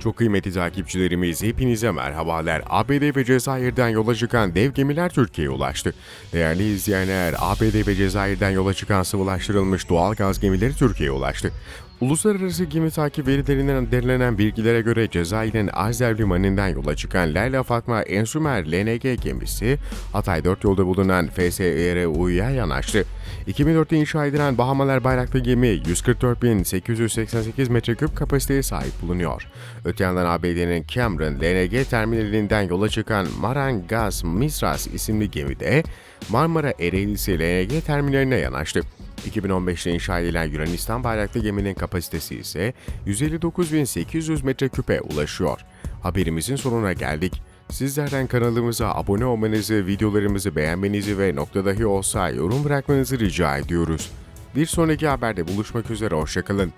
Çok kıymetli takipçilerimiz hepinize merhabalar. ABD ve Cezayir'den yola çıkan dev gemiler Türkiye'ye ulaştı. Değerli izleyenler, ABD ve Cezayir'den yola çıkan sıvılaştırılmış doğal gaz gemileri Türkiye'ye ulaştı. Uluslararası gemi takip verilerinden derlenen bilgilere göre Cezayir'in Azdev Limanı'ndan yola çıkan Leyla Fatma Ensumer LNG gemisi Hatay 4 yolda bulunan FSRU'ya yanaştı. 2004'te inşa edilen Bahamalar bayraklı gemi 144.888 metreküp kapasiteye sahip bulunuyor. Öte yandan ABD'nin Cameron LNG terminalinden yola çıkan Maran Gaz Misras isimli gemide Marmara Ereğlisi LNG terminaline yanaştı. 2015'te inşa edilen Yunanistan bayraklı geminin kapasitesi ise 159.800 metreküpe ulaşıyor. Haberimizin sonuna geldik. Sizlerden kanalımıza abone olmanızı, videolarımızı beğenmenizi ve nokta dahi olsa yorum bırakmanızı rica ediyoruz. Bir sonraki haberde buluşmak üzere, hoşçakalın.